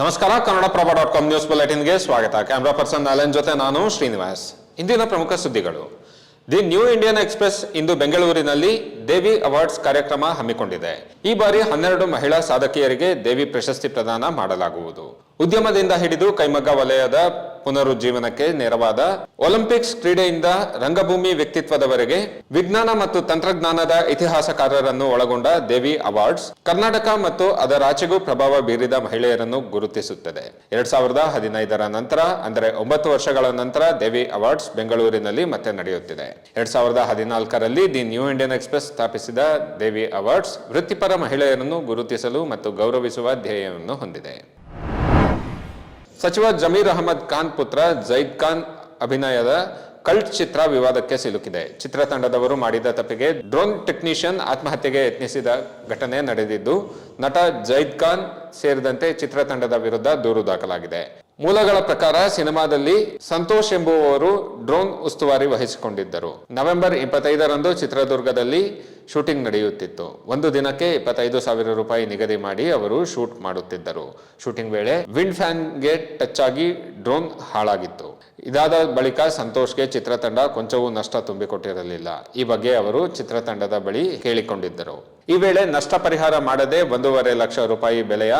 ನಮಸ್ಕಾರ Kannadaprabha dot com news ಬುಲೆಟಿನ್ಗೆ ಸ್ವಾಗತ. ಕ್ಯಾಮ್ರಾ ಪರ್ಸನ್ ನಾಲೆನ್ ಜೊತೆ ನಾನು ಶ್ರೀನಿವಾಸ್. ಇಂದಿನ ಪ್ರಮುಖ ಸುದ್ದಿಗಳು. ದಿ ನ್ಯೂ ಇಂಡಿಯನ್ ಎಕ್ಸ್ಪ್ರೆಸ್ ಇಂದು ಬೆಂಗಳೂರಿನಲ್ಲಿ ದೇವಿ ಅವಾರ್ಡ್ಸ್ ಕಾರ್ಯಕ್ರಮ ಹಮ್ಮಿಕೊಂಡಿದೆ. ಈ ಬಾರಿ ಹನ್ನೆರಡು ಮಹಿಳಾ ಸಾಧಕಿಯರಿಗೆ ದೇವಿ ಪ್ರಶಸ್ತಿ ಪ್ರದಾನ ಮಾಡಲಾಗುವುದು. ಉದ್ಯಮದಿಂದ ಹಿಡಿದು ಕೈಮಗ್ಗ ವಲಯದ ಪುನರುಜ್ಜೀವನಕ್ಕೆ ನೆರವಾದ ಒಲಿಂಪಿಕ್ಸ್ ಕ್ರೀಡೆಯಿಂದ ರಂಗಭೂಮಿ ವ್ಯಕ್ತಿತ್ವದವರೆಗೆ ವಿಜ್ಞಾನ ಮತ್ತು ತಂತ್ರಜ್ಞಾನದ ಇತಿಹಾಸಕಾರರನ್ನು ಒಳಗೊಂಡ ದೇವಿ ಅವಾರ್ಡ್ಸ್ ಕರ್ನಾಟಕ ಮತ್ತು ಅದರಾಚೆಗೂ ಪ್ರಭಾವ ಬೀರಿದ ಮಹಿಳೆಯರನ್ನು ಗುರುತಿಸುತ್ತದೆ. ಎರಡ್ ಸಾವಿರದ ಹದಿನೈದರ ನಂತರ, ಅಂದರೆ ಒಂಬತ್ತು ವರ್ಷಗಳ ನಂತರ ದೇವಿ ಅವಾರ್ಡ್ಸ್ ಬೆಂಗಳೂರಿನಲ್ಲಿ ಮತ್ತೆ ನಡೆಯುತ್ತಿದೆ. ಎರಡ್ ಸಾವಿರದ ಹದಿನಾಲ್ಕರಲ್ಲಿ ದಿ ನ್ಯೂ ಇಂಡಿಯನ್ ಎಕ್ಸ್ಪ್ರೆಸ್ ಸ್ಥಾಪಿಸಿದ ದೇವಿ ಅವಾರ್ಡ್ಸ್ ವೃತ್ತಿಪರ ಮಹಿಳೆಯರನ್ನು ಗುರುತಿಸಲು ಮತ್ತು ಗೌರವಿಸುವ ಧ್ಯೇಯವನ್ನು ಹೊಂದಿದೆ. ಸಚಿವ ಜಮೀರ್ ಅಹಮದ್ ಖಾನ್ ಪುತ್ರ ಜೈದ್ ಖಾನ್ ಅಭಿನಯದ ಕಲ್ಟ್ ಚಿತ್ರ ವಿವಾದಕ್ಕೆ ಸಿಲುಕಿದೆ. ಚಿತ್ರತಂಡದವರು ಮಾಡಿದ ತಪ್ಪಿಗೆ ಡ್ರೋನ್ ಟೆಕ್ನಿಷಿಯನ್ ಆತ್ಮಹತ್ಯೆಗೆ ಯತ್ನಿಸಿದ ಘಟನೆ ನಡೆದಿದ್ದು, ನಟ ಜೈದ್ ಖಾನ್ ಸೇರಿದಂತೆ ಚಿತ್ರತಂಡದ ವಿರುದ್ಧ ದೂರು ದಾಖಲಾಗಿದೆ. ಮೂಲಗಳ ಪ್ರಕಾರ ಸಿನಿಮಾದಲ್ಲಿ ಸಂತೋಷ್ ಎಂಬುವವರು ಡ್ರೋನ್ ಉಸ್ತುವಾರಿ ವಹಿಸಿಕೊಂಡಿದ್ದರು. ನವೆಂಬರ್ ಇಪ್ಪತ್ತೈದರಂದು ಚಿತ್ರದುರ್ಗದಲ್ಲಿ ಶೂಟಿಂಗ್ ನಡೆಯುತ್ತಿತ್ತು. ಒಂದು ದಿನಕ್ಕೆ ಇಪ್ಪತ್ತೈದು ಸಾವಿರ ರೂಪಾಯಿ ನಿಗದಿ ಮಾಡಿ ಅವರು ಶೂಟ್ ಮಾಡುತ್ತಿದ್ದರು. ಶೂಟಿಂಗ್ ವೇಳೆ ವಿಂಡ್ ಫ್ಯಾನ್ಗೆ ಟಚ್ ಆಗಿ ಡ್ರೋನ್ ಹಾಳಾಗಿತ್ತು. ಇದಾದ ಬಳಿಕ ಸಂತೋಷ್ಗೆ ಚಿತ್ರತಂಡ ಕೊಂಚವೂ ನಷ್ಟ ತುಂಬಿಕೊಟ್ಟಿರಲಿಲ್ಲ. ಈ ಬಗ್ಗೆ ಅವರು ಚಿತ್ರತಂಡದ ಬಳಿ ಹೇಳಿಕೊಂಡಿದ್ದರು ಈ ವೇಳೆ ನಷ್ಟ ಪರಿಹಾರ ಮಾಡದೆ ಒಂದೂವರೆ ಲಕ್ಷ ರೂಪಾಯಿ ಬೆಲೆಯ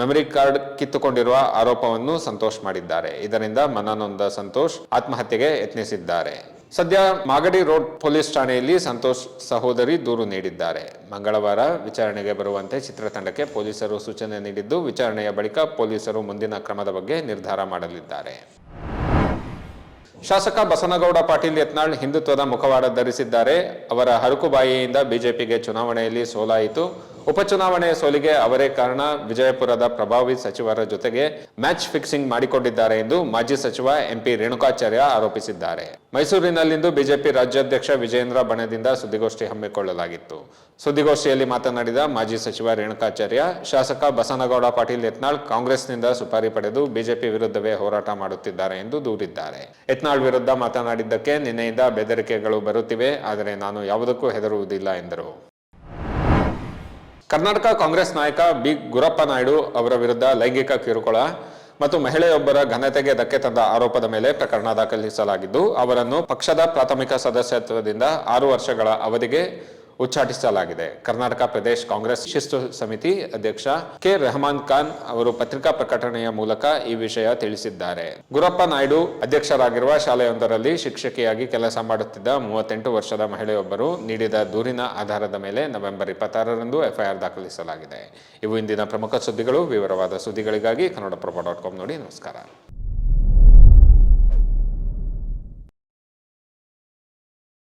ಮೆಮರಿ ಕಾರ್ಡ್ ಕಿತ್ತುಕೊಂಡಿರುವ ಆರೋಪವನ್ನು ಸಂತೋಷ್ ಮಾಡಿದ್ದಾರೆ. ಇದರಿಂದ ಮನನೊಂದ ಸಂತೋಷ್ ಆತ್ಮಹತ್ಯೆಗೆ ಯತ್ನಿಸಿದ್ದಾರೆ. ಸದ್ಯ ಮಾಗಡಿ ರೋಡ್ ಪೊಲೀಸ್ ಠಾಣೆಯಲ್ಲಿ ಸಂತೋಷ್ ಸಹೋದರಿ ದೂರು ನೀಡಿದ್ದಾರೆ. ಮಂಗಳವಾರ ವಿಚಾರಣೆಗೆ ಬರುವಂತೆ ಚಿತ್ರತಂಡಕ್ಕೆ ಪೊಲೀಸರು ಸೂಚನೆ ನೀಡಿದ್ದು, ವಿಚಾರಣೆಯ ಬಳಿಕ ಪೊಲೀಸರು ಮುಂದಿನ ಕ್ರಮದ ಬಗ್ಗೆ ನಿರ್ಧಾರ ಮಾಡಲಿದ್ದಾರೆ. ಶಾಸಕ ಬಸನಗೌಡ ಪಾಟೀಲ್ ಯತ್ನಾಳ್ ಹಿಂದುತ್ವದ ಮುಖವಾಡ ಧರಿಸಿದ್ದಾರೆ. ಅವರ ಹರಕುಬಾಯಿಯಿಂದ ಬಿಜೆಪಿಗೆ ಚುನಾವಣೆಯಲ್ಲಿ ಸೋಲಾಯಿತು. ಉಪಚುನಾವಣೆಯ ಸೋಲಿಗೆ ಅವರೇ ಕಾರಣ. ವಿಜಯಪುರದ ಪ್ರಭಾವಿ ಸಚಿವರ ಜೊತೆಗೆ ಮ್ಯಾಚ್ ಫಿಕ್ಸಿಂಗ್ ಮಾಡಿಕೊಂಡಿದ್ದಾರೆ ಎಂದು ಮಾಜಿ ಸಚಿವ ಎಂಪಿ ರೇಣುಕಾಚಾರ್ಯ ಆರೋಪಿಸಿದ್ದಾರೆ. ಮೈಸೂರಿನಲ್ಲಿಂದು ಬಿಜೆಪಿ ರಾಜ್ಯಾಧ್ಯಕ್ಷ ವಿಜೇಂದ್ರ ಬಣದಿಂದ ಸುದ್ದಿಗೋಷ್ಠಿ ಹಮ್ಮಿಕೊಳ್ಳಲಾಗಿತ್ತು. ಸುದ್ದಿಗೋಷ್ಠಿಯಲ್ಲಿ ಮಾತನಾಡಿದ ಮಾಜಿ ಸಚಿವ ರೇಣುಕಾಚಾರ್ಯ, ಶಾಸಕ ಬಸನಗೌಡ ಪಾಟೀಲ್ ಯತ್ನಾಳ್ ಕಾಂಗ್ರೆಸ್ನಿಂದ ಸುಪಾರಿ ಪಡೆದು ಬಿಜೆಪಿ ವಿರುದ್ಧವೇ ಹೋರಾಟ ಮಾಡುತ್ತಿದ್ದಾರೆ ಎಂದು ದೂರಿದ್ದಾರೆ. ಯತ್ನಾಳ್ ವಿರುದ್ಧ ಮಾತನಾಡಿದ್ದಕ್ಕೆ ನಿನ್ನೆಯಿಂದ ಬೆದರಿಕೆಗಳು ಬರುತ್ತಿವೆ, ಆದರೆ ನಾನು ಯಾವುದಕ್ಕೂ ಹೆದರುವುದಿಲ್ಲ ಎಂದರು. ಕರ್ನಾಟಕ ಕಾಂಗ್ರೆಸ್ ನಾಯಕ ಬಿ ಗುರಪ್ಪ ನಾಯ್ಡು ಅವರ ವಿರುದ್ಧ ಲೈಂಗಿಕ ಕಿರುಕುಳ ಮತ್ತು ಮಹಿಳೆಯೊಬ್ಬರ ಘನತೆಗೆ ಧಕ್ಕೆ ತಂದ ಆರೋಪದ ಮೇಲೆ ಪ್ರಕರಣ ದಾಖಲಿಸಲಾಗಿದ್ದು, ಅವರನ್ನು ಪಕ್ಷದ ಪ್ರಾಥಮಿಕ ಸದಸ್ಯತ್ವದಿಂದ ಆರು ವರ್ಷಗಳ ಅವಧಿಗೆ ಉಚ್ಚಾಟಿಸಲಾಗಿದೆ. ಕರ್ನಾಟಕ ಪ್ರದೇಶ ಕಾಂಗ್ರೆಸ್ ಶಿಸ್ತು ಸಮಿತಿ ಅಧ್ಯಕ್ಷ ಕೆ ರೆಹಮಾನ್ ಖಾನ್ ಅವರು ಪತ್ರಿಕಾ ಪ್ರಕಟಣೆಯ ಮೂಲಕ ಈ ವಿಷಯ ತಿಳಿಸಿದ್ದಾರೆ. ಗುರಪ್ಪ ನಾಯ್ಡು ಅಧ್ಯಕ್ಷರಾಗಿರುವ ಶಾಲೆಯೊಂದರಲ್ಲಿ ಶಿಕ್ಷಕಿಯಾಗಿ ಕೆಲಸ ಮಾಡುತ್ತಿದ್ದ ಮೂವತ್ತೆಂಟು ವರ್ಷದ ಮಹಿಳೆಯೊಬ್ಬರು ನೀಡಿದ ದೂರಿನ ಆಧಾರದ ಮೇಲೆ ನವೆಂಬರ್ ಇಪ್ಪತ್ತಾರರಂದು ಎಫ್ಐಆರ್ ದಾಖಲಿಸಲಾಗಿದೆ. ಇವು ಇಂದಿನ ಪ್ರಮುಖ ಸುದ್ದಿಗಳು. ವಿವರವಾದ ಸುದ್ದಿಗಳಿಗಾಗಿ ಕನ್ನಡಪ್ರಭ ಡಾಟ್ ಕಾಮ್ ನೋಡಿ. ನಮಸ್ಕಾರ.